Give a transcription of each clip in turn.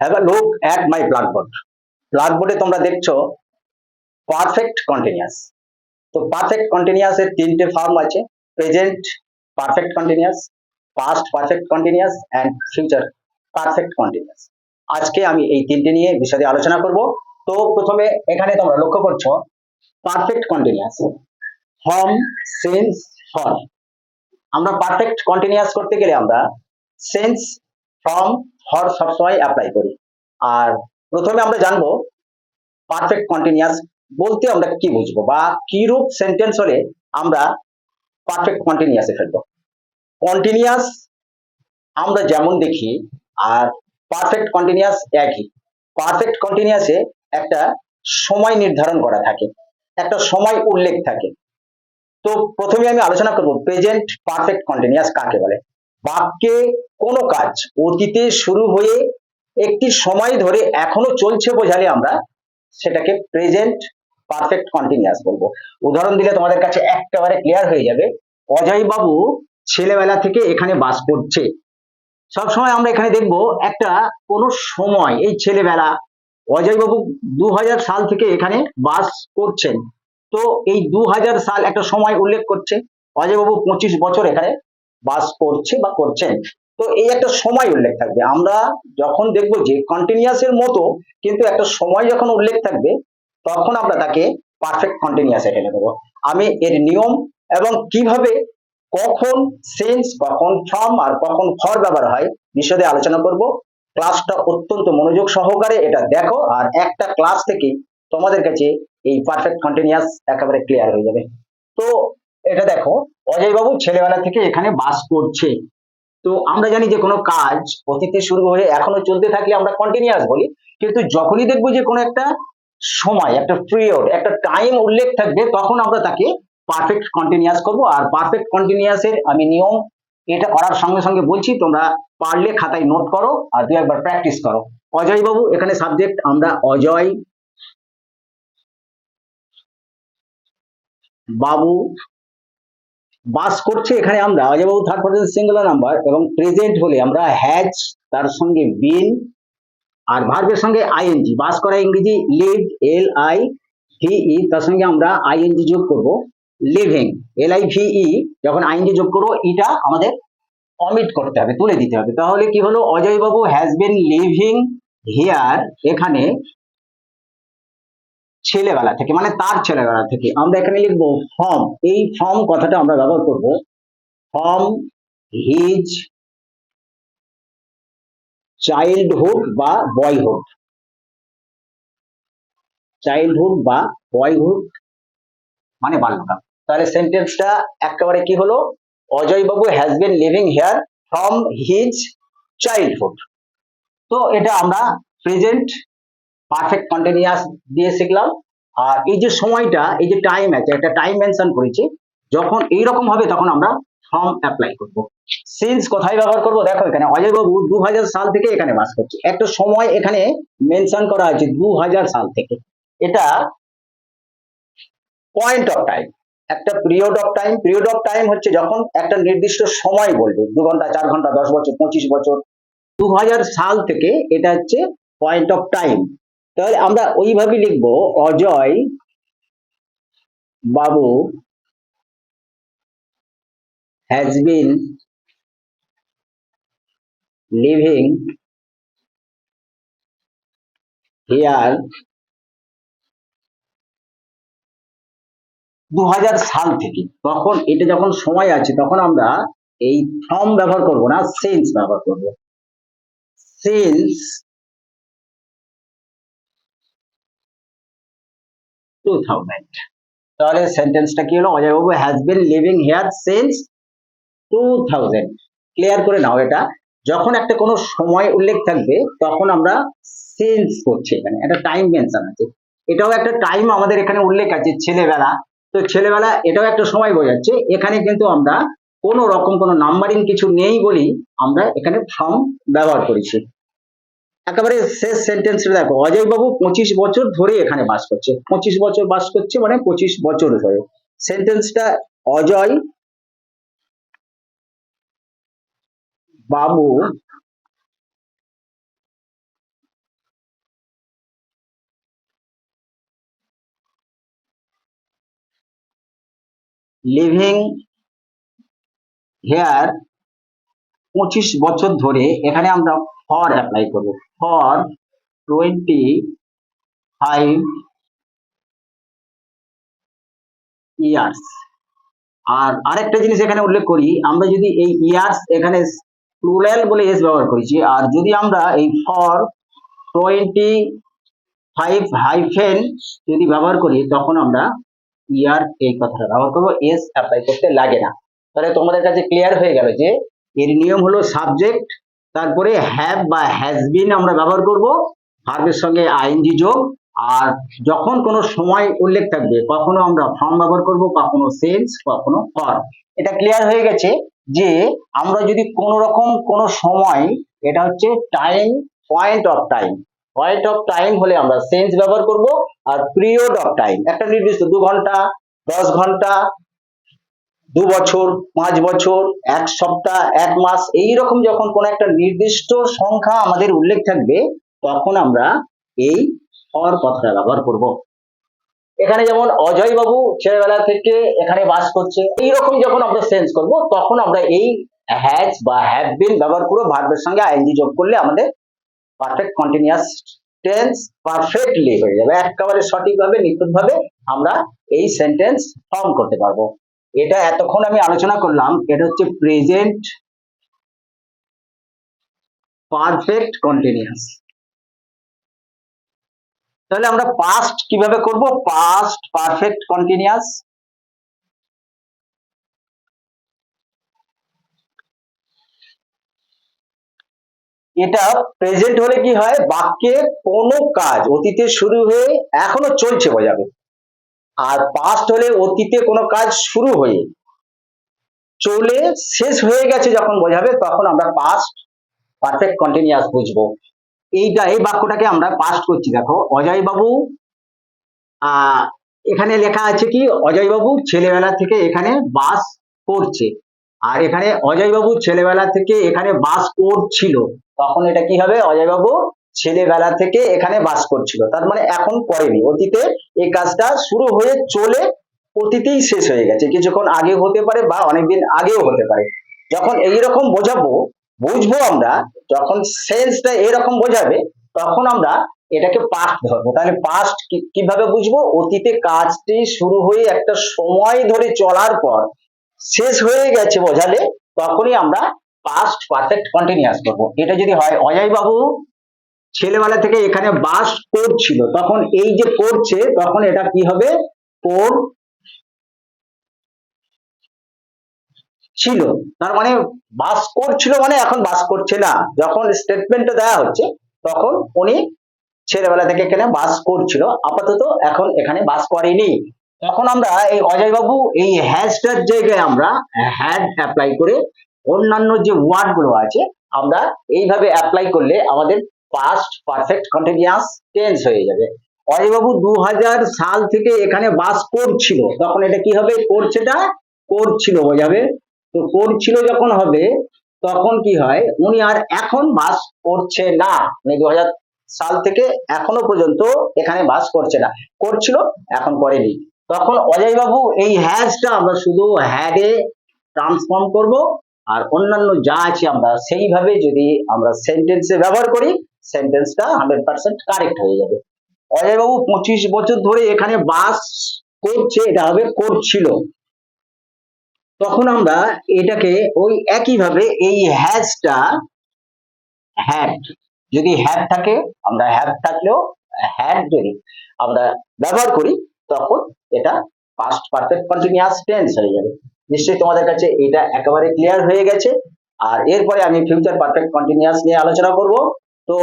Have a look at my blackboard ব্ল্যাকবোর্ডে তোমরা দেখছ perfect continuous তো পারফেক্ট কন্টিনিউয়াস এর তিনটে ফর্ম আছে present perfect continuous past perfect continuous and future perfect continuous আজকে আমি এই তিনটে নিয়ে বিশদে আলোচনা করব। তো প্রথমে এখানে তোমরা লক্ষ্য করছ perfect continuous form tense for আমরা পারফেক্ট কন্টিনিউয়াস করতে গেলে আমরা সেন্স ফর্ম ফর সবসময় অ্যাপ্লাই করি। আর প্রথমে আমরা জানব পারফেক্ট কন্টিনিউয়াস বলতে আমরা কি বুঝব বা কি রূপ সেন্টেন্স হলে আমরা পারফেক্ট কন্টিনিউয়াসে ফেলব। কন্টিনিউয়াস আমরা যেমন দেখি আর পারফেক্ট কন্টিনিউয়াস একই। পারফেক্ট কন্টিনিউয়াসে একটা সময় নির্ধারণ করা থাকে, একটা সময় উল্লেখ থাকে। তো প্রথমে আমি আলোচনা করব প্রেজেন্ট পারফেক্ট কন্টিনিউয়াস কাকে বলে? বাক্যে কোনো কাজ অতীতে শুরু হয়ে একটি সময় ধরে এখনও চলছে বোঝালে আমরা সেটাকে প্রেজেন্ট পারফেক্ট কন্টিনিউয়াস বলব। উদাহরণ দিলে তোমাদের কাছে একেবারে ক্লিয়ার হয়ে যাবে। অজয় বাবু ছেলেবেলা থেকে এখানে বাস করছে। সবসময় আমরা এখানে দেখব একটা কোনো সময়, এই ছেলেবেলা অজয় বাবু দু হাজার সাল থেকে এখানে বাস করছেন। তো এই দু হাজার সাল একটা সময় উল্লেখ করছে। অজয় বাবু পঁচিশ বছর এখানে বাস করছে বা করছেন। তো এই একটা সময় উল্লেখ থাকবে। আমরা যখন দেখব যে কন্টিনিউয়াস এর মতো কিন্তু একটা সময় যখন উল্লেখ থাকবে, তখন আমরা তাকে পারফেক্ট কন্টিনিউয়াসে ঢেলে দেবো আমি এর নিয়ম এবং কীভাবে কখন সেন্স কখন ফর্ম আর কখন ফর ব্যবহার হয় বিশদে আলোচনা করব। ক্লাসটা অত্যন্ত মনোযোগ সহকারে এটা দেখো আর একটা ক্লাস থেকে তোমাদের কাছে এই পারফেক্ট কন্টিনিউয়াস একেবারে ক্লিয়ার হয়ে যাবে। তো এটা দেখো অজয় বাবু ছেলেবেলা থেকে এখানে বাস করছে। তো আমরা জানি যে কোনো কাজ অতীতে শুরু হয়ে এখনও চলতে থাকলে আমরা কন্টিনিউয়াস বলি। কিন্তু যখনই দেখব যে কোনো একটা সময়, একটা পিরিয়ড একটা টাইম উল্লেখ থাকবে, তখন আমরা তাকে পারফেক্ট কন্টিনিউয়াস করব। আর পারফেক্ট কন্টিনিউয়াসের আমি নিয়ম এটা করার সঙ্গে সঙ্গে বলছি, তোমরা পারলে খাতায় নোট করো আর দু একবার প্র্যাকটিস করো। অজয় বাবু এখানে সাবজেক্ট আমরা অজয় বাবু বাস করছে এখানে আমরা। Ajay Babu third person singular number এবং প্রেজেন্ট হলে আমরা হ্যাজ তার সঙ্গে বিন আর ভার্বের সঙ্গে আইএনজি বাস করা ইংরেজি live L I V E তার সঙ্গে আমরা আইএনজি যোগ করব। Living L I V E যখন আইএনজি যোগ করব, এটা আমাদের অমিট করতে হবে, তুলে দিতে হবে। তাহলে কি হলো? অজয় বাবু হ্যাজ বিন লিভিং হিয়ার এখানে ছেলেবেলা থেকে মানে তার ছেলেবেলা থেকে। আমরা এখানে লিখব ফর্ম। এই ফর্ম কথাটা আমরা ব্যবহার করব। ফর্ম হিজ চাইল্ডহুড বা বয়হুড। চাইল্ডহুড বা বয়হুড মানে বাল্যকাল। তাহলে সেন্টেন্সটা একেবারে কি হলো? Ajay Babu has been living here from his childhood তো এটা আমরা প্রেজেন্ট পারফেক্ট কন্টিনিউয়াস দিয়ে শিখলাম। আর এই যে সময়টা, এই যে টাইম আছে, একটা টাইম মেনশন করেছি, যখন এইরকম হবে তখন আমরা ফর্ম অ্যাপ্লাই করব। সিন্স কোথায় ব্যবহার করব? দেখো এখানে অজয় বাবু দু সাল থেকে এখানে বাস করছে। একটা সময় এখানে মেনশন করা আছে দুই হাজার সাল থেকে। এটা পয়েন্ট অফ টাইম একটা period of time period of time হচ্ছে যখন একটা নির্দিষ্ট সময় বলবে, দু ঘণ্টা, চার ঘণ্টা, দশ বছর, পঁচিশ বছর। দু হাজার সাল থেকে এটা হচ্ছে পয়েন্ট অফ টাইম তাহলে আমরা ওইভাবে লিখব অজয় বাবু has been living here দু হাজার সাল থেকে। তখন এটা যখন সময় আছে, তখন আমরা এই ফর্ম ব্যবহার করব না সেন্স ব্যবহার করব। সেন্স টু থাউজেন্ড তাহলে সেন্টেন্সটা কি হলো? Ajay Babu has been living here since two thousand clear করে নাও এটা। যখন একটা কোনো সময় উল্লেখ থাকবে, তখন আমরা সিন্স করছি এখানে। একটা টাইম মেনশন আছে। এটাও একটা টাইম আমাদের এখানে উল্লেখ আছে, ছেলেবেলা। তো ছেলেবেলা এটাও একটা সময় বোঝাচ্ছে। এখানে কিন্তু আমরা কোনো রকম কোনো নাম্বারিং কিছু নেই বলেই আমরা এখানে ফর্ম ব্যবহার করেছি। একেবারে শেষ সেন্টেন্স দেখো অজয় বাবু পঁচিশ বছর ধরে এখানে বাস করছে। পঁচিশ বছর বাস করছে মানে পঁচিশ বছর ধরে। সেন্টেন্সটা অজয় বাবু লিভিং হেয়ার পঁচিশ বছর ধরে এখানে আমরা ফর অ্যাপ্লাই করব। ফর টোয়েন্টি ফাইভ ইয়ার্স আর আরেকটা জিনিস এখানে উল্লেখ করি, আমরা যদি এই ইয়ার্স এখানে প্লুরাল বলে এস ব্যবহার করেছি আর যদি আমরা এই ফর টোয়েন্টি ফাইভ হাইফেন যদি ব্যবহার করি, তখন আমরা ইয়ার এই কথাটা ব্যবহার করব এস অ্যাপ্লাই করতে লাগে না। তাহলে তোমাদের কাছে ক্লিয়ার হয়ে গেল যে এর নিয়ম হলো সাবজেক্ট তারপরে হ্যাভ বা হ্যাজ বিন আমরা ব্যবহার করব ভার্বের সঙ্গে আইএনজি যোগ, আর যখন কোনো সময় উল্লেখ থাকবে, কখনো আমরা ফর্ম ব্যবহার করব, কখনো সেন্স কখনো ফর এটা ক্লিয়ার হয়ে গেছে যে আমরা যদি কোন রকম কোন সময়, এটা হচ্ছে time point of time point of time হলে আমরা সেন্স ব্যবহার করব, আর পিরিয়ড অফ টাইম একটা নির্দিষ্ট দু ঘণ্টা, দশ ঘণ্টা দু বছর, পাঁচ বছর, এক সপ্তাহ, এক মাস এই রকম যখন কোন একটা নির্দিষ্ট সংখ্যা আমাদের উল্লেখ থাকবে, তখন আমরা এই ফর কথাটা ব্যবহার করব। এখানে যেমন অজয় বাবু ছেলেবেলা থেকে এখানে বাস করছে, এইরকম যখন আমরা সেন্স করব, তখন আমরা এই হ্যাজ বা হ্যাভ বিন ব্যবহার করে ভার্বের সঙ্গে আইএনজি যোগ করলে আমাদের পারফেক্ট কন্টিনিউয়াস টেন্স পারফেক্টলি হয়ে যাবে। একেবারে সঠিকভাবে, নিখুঁতভাবে আমরা এই সেন্টেন্স ফর্ম করতে পারব। এটা এতক্ষণ আমি আলোচনা করলাম, এটা হচ্ছে প্রেজেন্ট পারফেক্ট কন্টিনিউয়াস তাহলে আমরা পাস্ট কীভাবে করব? পাস্ট পারফেক্ট কন্টিনিউয়াস এটা প্রেজেন্ট হলে কি হয়? বাক্যের কোনো কাজ অতীতে শুরু হয়ে এখনও চলছে বোঝাবে আর পাস্ট হলে অতীতে কোনো কাজ শুরু হয়ে চলে শেষ হয়ে গেছে যখন বোঝাবে, তখন আমরা পাস্ট পারফেক্ট কন্টিনিউয়াস বুঝব। এইটা, এই বাক্যটাকে আমরা পাস্ট করছি। দেখো অজয় বাবু আহ এখানে লেখা আছে কি? অজয় বাবু ছেলেবেলা থেকে এখানে বাস করছে। আর এখানে অজয় বাবু ছেলেবেলা থেকে এখানে বাস করছিল। তখন এটা কি হবে? অজয় বাবু ছেলেবেলা থেকে এখানে বাস করছিল। তার মানে এখন করেনি। অতীতে এই কাজটা শুরু হয়ে চলে অতীতেই শেষ হয়ে গেছে। কিছুক্ষণ আগে হতে পারে বা অনেকদিন আগেও হতে পারে। যখন এইরকম বোঝাবো, বুঝব আমরা, যখন সেন্সটা এরকম বোঝাবে, তখন আমরা এটাকে পাস্ট ধরবো। তাহলে পাস্ট কীভাবে বুঝব? অতীতে কাজটি শুরু হয়ে একটা সময় ধরে চলার পর শেষ হয়ে গেছে বোঝালে, তখনই আমরা পাস্ট পারফেক্ট কন্টিনিউয়াস করব। এটা যদি হয় অজয় বাবু ছেলেবেলা থেকে এখানে বাস করছিল তখন এই যে করছে তখন এটা কি হবে? কোর ছিল। তার মানে বাস করছিল মানে এখন বাস করছে না। যখন স্টেটমেন্টটা দেওয়া হচ্ছে, তখন উনি ছেলেবেলা থেকে এখানে বাস করছিল আপাতত এখন এখানে বাস করেনি। তখন আমরা এই অজয় বাবু এই হ্যাশটার জায়গায় আমরা হ্যাড অ্যাপ্লাই করে অন্যান্য যে ওয়ার্ডগুলো আছে, আমরা এইভাবে অ্যাপ্লাই করলে আমাদের পাস্ট পারফেক্ট কন্টিনিউয়াস টেন্স হয়ে যাবে। অজয়বাবু দু সাল থেকে এখানে বাস করছিল। তখন এটা কি হবে? করছেটা? করছিল বোঝাবে? তো করছিল যখন হবে, তখন কি হয়? উনি আর এখন বাস করছে না। মানে দু সাল থেকে এখনও পর্যন্ত এখানে বাস করছে না। করছিল, এখন করেনি। তখন অজয়বাবু এই হ্যাজটা আমরা শুধু হ্যাডে ট্রান্সফর্ম করব। আর অন্যান্য যা আছে আমরা সেইভাবে যদি আমরা সেন্টেন্সে ব্যবহার করি সেন্টেন্সটা হান্ড্রেড পার্সেন্ট কারেক্ট হয়ে যাবে। অজয়বাবু পঁচিশ বছর ধরে এখানে বাস করছে, এটা হবে করছিল। তখন আমরা এটাকে ওই একইভাবে এই হ্যাজটা হ্যাড যদি হ্যাড থাকে, আমরা হ্যাড থাকলেও হ্যাড যদি আমরা ব্যবহার করি, তখন এটা পাস্ট পারফেক্ট কন্টিনিউয়াস টেন্স হয়ে যাবে। নিশ্চয়ই তোমাদের কাছে এটা একেবারে ক্লিয়ার হয়ে গেছে। আর এরপরে আমি ফিউচার পারফেক্ট কন্টিনিউয়াস নিয়ে আলোচনা করব। তো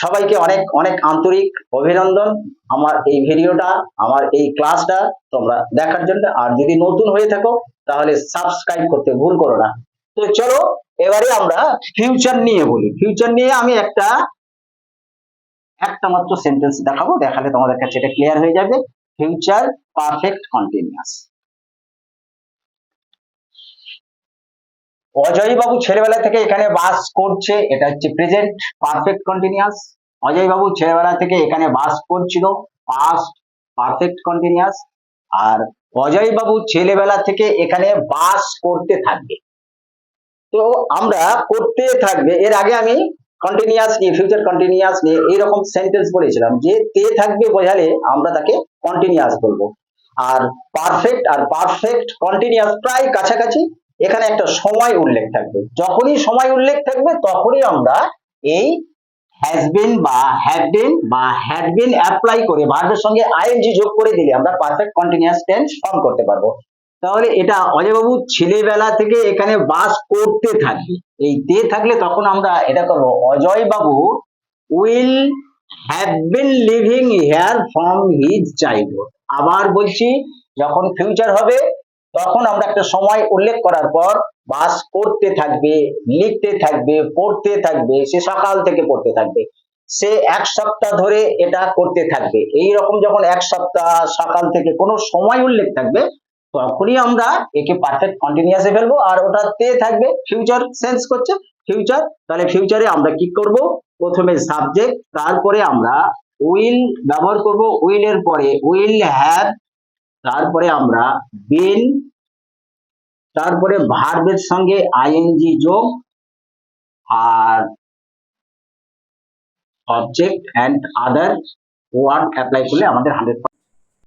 সবাইকে অনেক অনেক আন্তরিক অভিনন্দন আমার এই ভিডিওটা, আমার এই ক্লাসটা তোমরা দেখার জন্য। আর যদি নতুন হয়ে থাকো, তাহলে সাবস্ক্রাইব করতে ভুল করো না। তো চলো, এবারে আমরা ফিউচার নিয়ে বলি। ফিউচার নিয়ে আমি একটা একটা মাত্র সেন্টেন্স দেখাবো, দেখালে তোমাদের কাছে এটা ক্লিয়ার হয়ে যাবে। Future perfect continuous Ajay Babu ছেলেবেলা থেকে এখানে বাস করছে, এটা হচ্ছে present perfect continuous Ajay Babu ছেলেবেলা থেকে এখানে বাস করছিল পাস্ট পারফেক্ট কন্টিনিউয়াস আর অজয় বাবু ছেলেবেলা থেকে এখানে বাস করতে থাকবে। তো আমরা করতে থাকবে, এর আগে আমি কন্টিনিউয়াস নিয়ে ফিউচার কন্টিনিউয়াস নিয়ে এইরকম সেন্টেন্স বলেছিলাম যে তে থাকবে বোঝালে আমরা তাকে কন্টিনিউয়াস বলব। আর পারফেক্ট আর পারফেক্ট কন্টিনিউয়াস প্রায় কাছাকাছি এখানে একটা সময় উল্লেখ থাকবে। যখনই সময় উল্লেখ থাকবে, তখনই আমরা এই হ্যাজ বিন বা হ্যাড বিন বা হ্যাড বিন অ্যাপ্লাই করে ভার্বের সঙ্গে আইএনজি যোগ করে দিলে আমরা পারফেক্ট কন্টিনিউয়াস টেন্স ফর্ম করতে পারব। তাহলে এটা অজয় অজয়বাবু ছেলেবেলা থেকে এখানে বাস করতে থাকি। এই তে থাকলে তখন আমরা এটা করব Ajay Babu will have been living here from his childhood আবার বলছি, যখন ফিউচার হবে তখন আমরা একটা সময় উল্লেখ করার পর বাস করতে থাকবে, লিখতে থাকবে, পড়তে থাকবে, সে সকাল থেকে পড়তে থাকবে। সে এক সপ্তাহ ধরে এটা করতে থাকবে। এই রকম যখন এক সপ্তাহ সকাল থেকে কোনো সময় উল্লেখ থাকবে, তখনই আমরা একে পারফেক্ট কন্টিনিউয়াসে ফেলব আর ওটা তে থাকবে ফিউচার সেন্স করছে ফিউচার তাহলে ফিউচারে আমরা কি করব? প্রথমে সাবজেক্ট তারপরে আমরা উইল ব্যবহার করব। উইলের পরে উইল হ্যাভ তারপরে আমরা বিন তারপরে ভার্বের সঙ্গে আইএনজি যোগ আর object and other word apply করলে আমাদের হান্ড্রেড